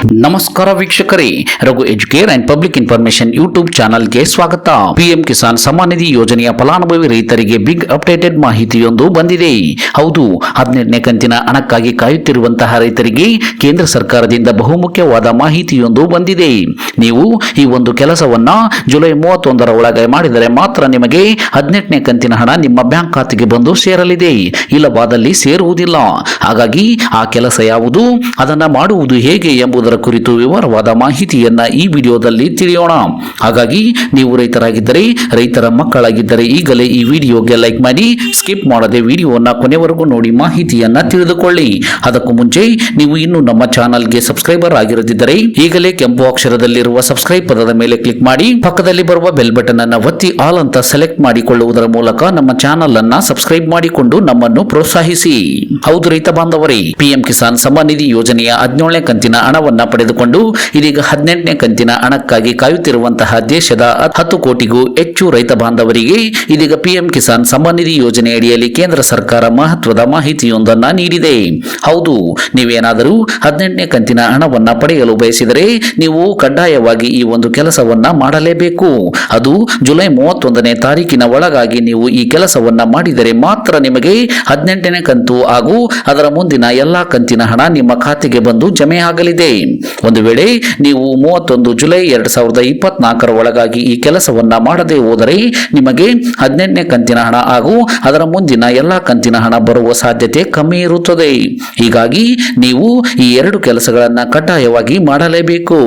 ನಮಸ್ಕಾರ ವೀಕ್ಷಕರೇ, Raghu Educare and public information YouTube ಚಾನಲ್ಗೆ ಸ್ವಾಗತ. ಪಿಎಂ ಕಿಸಾನ್ ಸಮ್ಮಾನ್ ನಿಧಿ ಯೋಜನೆಯ ಫಲಾನುಭವಿ ರೈತರಿಗೆ ಬಿಗ್ ಅಪ್ಡೇಟೆಡ್ ಮಾಹಿತಿಯೊಂದು ಬಂದಿದೆ. ಹೌದು, ಹದಿನೆಂಟನೇ ಕಂತಿನ ಹಣಕ್ಕಾಗಿ ಕಾಯುತ್ತಿರುವಂತಹ ರೈತರಿಗೆ ಕೇಂದ್ರ ಸರ್ಕಾರದಿಂದ ಬಹುಮುಖ್ಯವಾದ ಮಾಹಿತಿಯೊಂದು ಬಂದಿದೆ. ನೀವು ಈ ಒಂದು ಕೆಲಸವನ್ನ ಜುಲೈ ಮೂವತ್ತೊಂದರ ಒಳಗೆ ಮಾಡಿದರೆ ಮಾತ್ರ ನಿಮಗೆ ಹದಿನೆಂಟನೇ ಕಂತಿನ ಹಣ ನಿಮ್ಮ ಬ್ಯಾಂಕ್ ಖಾತೆಗೆ ಬಂದು ಸೇರಲಿದೆ. ಇಲ್ಲವಾದಲ್ಲಿ ಸೇರುವುದಿಲ್ಲ. ಹಾಗಾಗಿ ಆ ಕೆಲಸ ಯಾವುದು? ಅದನ್ನು ಮಾಡುವುದು ಹೇಗೆ ಎಂಬುದರ ಕುರಿತು ವಿವರವಾದ ಮಾಹಿತಿಯನ್ನ ಈ ವಿಡಿಯೋದಲ್ಲಿ ತಿಳಿಯೋಣ. ಹಾಗಾಗಿ ನೀವು ರೈತರಾಗಿದ್ದರೆ, ರೈತರ ಮಕ್ಕಳಾಗಿದ್ದರೆ ಈಗಲೇ ಈ ವಿಡಿಯೋಗೆ ಲೈಕ್ ಮಾಡಿ, ಸ್ಕಿಪ್ ಮಾಡದೆ ವಿಡಿಯೋನ ಕೊನೆವರೆಗೂ ನೋಡಿ ಮಾಹಿತಿಯನ್ನ ತಿಳಿದುಕೊಳ್ಳಿ. ಅದಕ್ಕೂ ಮುಂಚೆ ನೀವು ಇನ್ನೂ ನಮ್ಮ ಚಾನಲ್ಗೆ ಸಬ್ಸ್ಕ್ರೈಬರ್ ಆಗಿರದಿದ್ದರೆ ಈಗಲೇ ಕೆಂಪು ಅಕ್ಷರದಲ್ಲಿರುವ ಸಬ್ಸ್ಕ್ರೈಬ್ ಪದದ ಮೇಲೆ ಕ್ಲಿಕ್ ಮಾಡಿ, ಪಕ್ಕದಲ್ಲಿ ಬರುವ ಬೆಲ್ ಬಟನ್ ಅನ್ನು ಒತ್ತಿ ಆಲ್ ಅಂತ ಸೆಲೆಕ್ಟ್ ಮಾಡಿಕೊಳ್ಳುವುದರ ಮೂಲಕ ನಮ್ಮ ಚಾನಲ್ ಅನ್ನ ಸಬ್ಸ್ಕ್ರೈಬ್ ಮಾಡಿಕೊಂಡು ನಮ್ಮನ್ನು ಪ್ರೋತ್ಸಾಹಿಸಿ. ಹೌದು ರೈತ ಬಾಂಧವರೇ, ಪಿಎಂ ಕಿಸಾನ್ ಸಮ್ಮಾನ್ ನಿಧಿ ಯೋಜನೆಯ ಹದಿನೇಳನೇ ಕಂತಿನ ಹಣವನ್ನ ಪಡೆದುಕೊಂಡು ಇದೀಗ ಹದಿನೆಂಟನೇ ಕಂತಿನ ಹಣಕ್ಕಾಗಿ ಕಾಯುತ್ತಿರುವಂತಹ ದೇಶದ ಹತ್ತು ಕೋಟಿಗೂ ಹೆಚ್ಚು ರೈತ ಬಾಂಧವರಿಗೆ ಇದೀಗ ಪಿಎಂ ಕಿಸಾನ್ ಸಮ್ಮಾನ್ ನಿಧಿ ಯೋಜನೆ ಅಡಿಯಲ್ಲಿ ಕೇಂದ್ರ ಸರ್ಕಾರ ಮಹತ್ವದ ಮಾಹಿತಿಯೊಂದನ್ನ ನೀಡಿದೆ. ಹೌದು, ನೀವೇನಾದರೂ ಹದಿನೆಂಟನೇ ಕಂತಿನ ಹಣವನ್ನ ಪಡೆಯಲು ಬಯಸಿದರೆ ನೀವು ಕಡ್ಡಾಯವಾಗಿ ಈ ಒಂದು ಕೆಲಸವನ್ನ ಮಾಡಲೇಬೇಕು. ಅದು ಜುಲೈ ಮೂವತ್ತೊಂದನೇ ತಾರೀಕಿನ ಒಳಗಾಗಿ ನೀವು ಈ ಕೆಲಸವನ್ನ ಮಾಡಿದರೆ ಮಾತ್ರ ನಿಮಗೆ ಹದಿನೆಂಟನೇ ಕಂತು ಹಾಗೂ ಅದರ ಮುಂದಿನ ಎಲ್ಲಾ ಕಂತಿನ ಹಣ ನಿಮ್ಮ ಖಾತೆಗೆ ಬಂದು ಜಮೆ ಆಗಲಿದೆ. ಒಂದು ವೇಳೆ ನೀವು ಮೂವತ್ತೊಂದು ಜುಲೈ ಎರಡು ಸಾವಿರದ ಇಪ್ಪತ್ನಾಲ್ಕರ ಒಳಗಾಗಿ ಈ ಕೆಲಸವನ್ನ ಮಾಡದೆ ಹೋದರೆ ನಿಮಗೆ ಹದಿನೆಂಟನೇ ಕಂತಿನ ಹಣ ಹಾಗೂ ಅದರ ಮುಂದಿನ ಎಲ್ಲಾ ಕಂತಿನ ಹಣ ಬರುವ ಸಾಧ್ಯತೆ ಕಮ್ಮಿ ಇರುತ್ತದೆ. ಹೀಗಾಗಿ ನೀವು ಈ ಎರಡು ಕೆಲಸಗಳನ್ನ ಕಡ್ಡಾಯವಾಗಿ ಮಾಡಲೇಬೇಕು.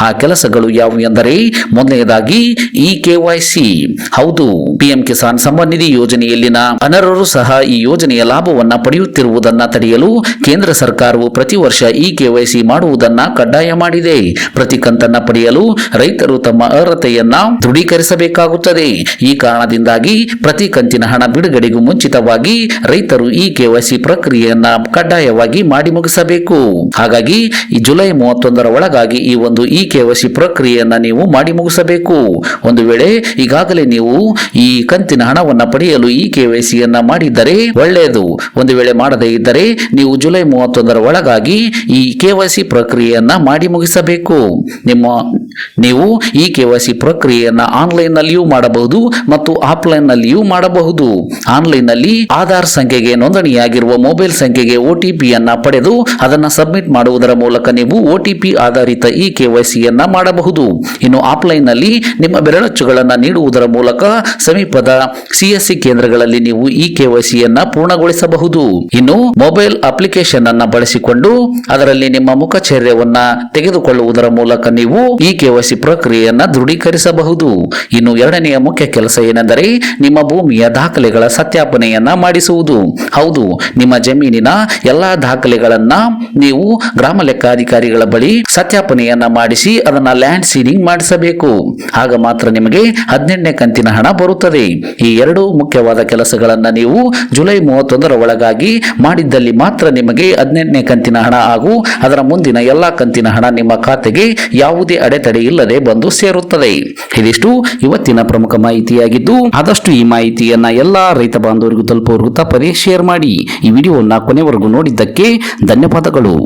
ಆ ಕೆಲಸಗಳು ಯಾವುವು ಎಂದರೆ ಮೊದಲನೆಯದಾಗಿ ಇ ಕೆವೈಸಿ ಹೌದು ಪಿಎಂ ಕಿಸಾನ್ ಸಮ್ಮಾನ್ ನಿಧಿ ಯೋಜನೆಯಲ್ಲಿನ ಅನರ್ಹರು ಸಹ ಈ ಯೋಜನೆಯ ಲಾಭವನ್ನು ಲಾಭವನ್ನ ಪಡೆಯುತ್ತಿರುವುದನ್ನ ತಡೆಯಲು ಕೇಂದ್ರ ಸರ್ಕಾರವು ಪ್ರತಿ ವರ್ಷ ಇ ಕೆವೈಸಿ ಮಾಡುವುದನ್ನ ಕಡ್ಡಾಯ ಮಾಡಿದೆ. ಪ್ರತಿ ಕಂತನ್ನು ಪಡೆಯಲು ರೈತರು ತಮ್ಮ ಅರ್ಹತೆಯನ್ನ ದೃಢೀಕರಿಸಬೇಕಾಗುತ್ತದೆ. ಈ ಕಾರಣದಿಂದಾಗಿ ಪ್ರತಿ ಕಂತಿನ ಹಣ ಬಿಡುಗಡೆಗೂ ಮುಂಚಿತವಾಗಿ ರೈತರು ಈ ಕೆವೈಸಿ ಪ್ರಕ್ರಿಯೆಯನ್ನ ಕಡ್ಡಾಯವಾಗಿ ಮಾಡಿ ಮುಗಿಸಬೇಕು. ಹಾಗಾಗಿ ಈ ಜುಲೈ ಮೂವತ್ತೊಂದರ ಒಳಗಾಗಿ ಈ ಒಂದು ಇ ಕೆವೈಸಿ ಪ್ರಕ್ರಿಯೆಯನ್ನ ನೀವು ಮಾಡಿ ಮುಗಿಸಬೇಕು. ಒಂದು ವೇಳೆ ಈಗಾಗಲೇ ನೀವು ಈ ಕಂತಿನ ಹಣವನ್ನು ಪಡೆಯಲು ಈ ಕೆವೈಸಿಯನ್ನ ಮಾಡಿದ್ದರೆ ಒಳ್ಳೆಯದು ಒಂದು ವೇಳೆ ಮಾಡದೇ ಇದ್ದರೆ ನೀವು ಜುಲೈ ಮೂವತ್ತೊಂದರ ಒಳಗಾಗಿ ಈ ಕೆವೈಸಿ ಪ್ರಕ್ರಿಯೆಯನ್ನು ಮಾಡಿ ಮುಗಿಸಬೇಕು. ನಿಮ್ಮ, ನೀವು ಈ ಕೆವೈಸಿ ಪ್ರಕ್ರಿಯೆಯನ್ನು ಆನ್ಲೈನ್ ನಲ್ಲಿಯೂ ಮಾಡಬಹುದು ಮತ್ತು ಆಫ್ಲೈನ್ನಲ್ಲಿಯೂ ಮಾಡಬಹುದು. ಆನ್ಲೈನ್ನಲ್ಲಿ ಆಧಾರ್ ಸಂಖ್ಯೆಗೆ ನೋಂದಣಿಯಾಗಿರುವ ಮೊಬೈಲ್ ಸಂಖ್ಯೆಗೆ ಒಟಿಪಿಯನ್ನ ಪಡೆದು ಅದನ್ನು ಸಬ್ಮಿಟ್ ಮಾಡುವುದರ ಮೂಲಕ ನೀವು ಒಟಿಪಿ ಆಧಾರಿತ ಈ ಕೆವೈಸಿಯನ್ನ ಮಾಡಬಹುದು. ಇನ್ನು ಆಫ್ಲೈನ್ನಲ್ಲಿ ನಿಮ್ಮ ಬೆರಳಚ್ಚುಗಳನ್ನು ನೀಡುವುದರ ಮೂಲಕ ಸಮೀಪದ ಸಿಎಸ್ಸಿ ಕೇಂದ್ರಗಳಲ್ಲಿ ನೀವು ಈ ಕೆವೈಸಿಯನ್ನ ಪೂರ್ಣಗೊಳಿಸಬಹುದು. ಇನ್ನು ಮೊಬೈಲ್ ಅಪ್ಲಿಕೇಶನ್ ಅನ್ನ ಬಳಸಿಕೊಂಡು ಅದರಲ್ಲಿ ನಿಮ್ಮ ಮುಖಚರ್ಯವನ್ನ ತೆಗೆದುಕೊಳ್ಳುವುದರ ಮೂಲಕ ನೀವು ಈ ಕೆವೈಸಿ ಪ್ರಕ್ರಿಯೆಯನ್ನ ದೃಢೀಕರಿಸಬಹುದು. ಇನ್ನು ಎರಡನೆಯ ಮುಖ್ಯ ಕೆಲಸ ಏನೆಂದರೆ ನಿಮ್ಮ ಭೂಮಿಯ ದಾಖಲೆಗಳ ಸತ್ಯಾಪನೆಯನ್ನ ಮಾಡಿಸುವುದು. ಹೌದು, ನಿಮ್ಮ ಜಮೀನಿನ ಎಲ್ಲಾ ದಾಖಲೆಗಳನ್ನ ನೀವು ಗ್ರಾಮ ಲೆಕ್ಕಾಧಿಕಾರಿಗಳ ಬಳಿ ಸತ್ಯಾಪನೆಯನ್ನ ಮಾಡಿಸಿ ಅದನ್ನ ಲ್ಯಾಂಡ್ ಸೀಲಿಂಗ್ ಮಾಡಿಸಬೇಕು. ಆಗ ಮಾತ್ರ ನಿಮಗೆ ಹದಿನೆಂಟನೇ ಕಂತಿನ ಹಣ ಬರುತ್ತದೆ. ಈ ಎರಡು ಮುಖ್ಯವಾದ ಕೆಲಸಗಳನ್ನ ನೀವು ಜುಲೈ ಮೂವತ್ತೊಂದರ ಒಳಗಾಗಿ ಮಾಡಿದ್ದಲ್ಲಿ ಮಾತ್ರ ನಿಮಗೆ ಹದಿನೆಂಟನೇ ಕಂತಿನ ಹಣ ಹಾಗೂ ಅದರ ಮುಂದಿನ ಎಲ್ಲ ಕಂತಿನ ಹಣ ನಿಮ್ಮ ಖಾತೆಗೆ ಯಾವುದೇ ಅಡೆತಡೆ ಇಲ್ಲದೆ ಬಂದು ಸೇರುತ್ತದೆ ಇದಿಷ್ಟು ಇವತ್ತಿನ ಪ್ರಮುಖ ಮಾಹಿತಿಯಾಗಿದ್ದು ಆದಷ್ಟು ಈ ಮಾಹಿತಿಯನ್ನ ಎಲ್ಲ ರೈತ ಬಾಂಧವರಿಗೂ ತಲುಪುವವರೆಗೂ ತಪ್ಪದೇ ಶೇರ್ ಮಾಡಿ ಈ ವಿಡಿಯೋವನ್ನು ಕೊನೆವರೆಗೂ ನೋಡಿದ್ದಕ್ಕೆ ಧನ್ಯವಾದಗಳು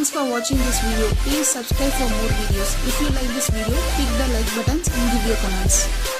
Thanks for watching this video. Please subscribe for more videos. If you like this video, click the like buttons and give your comments.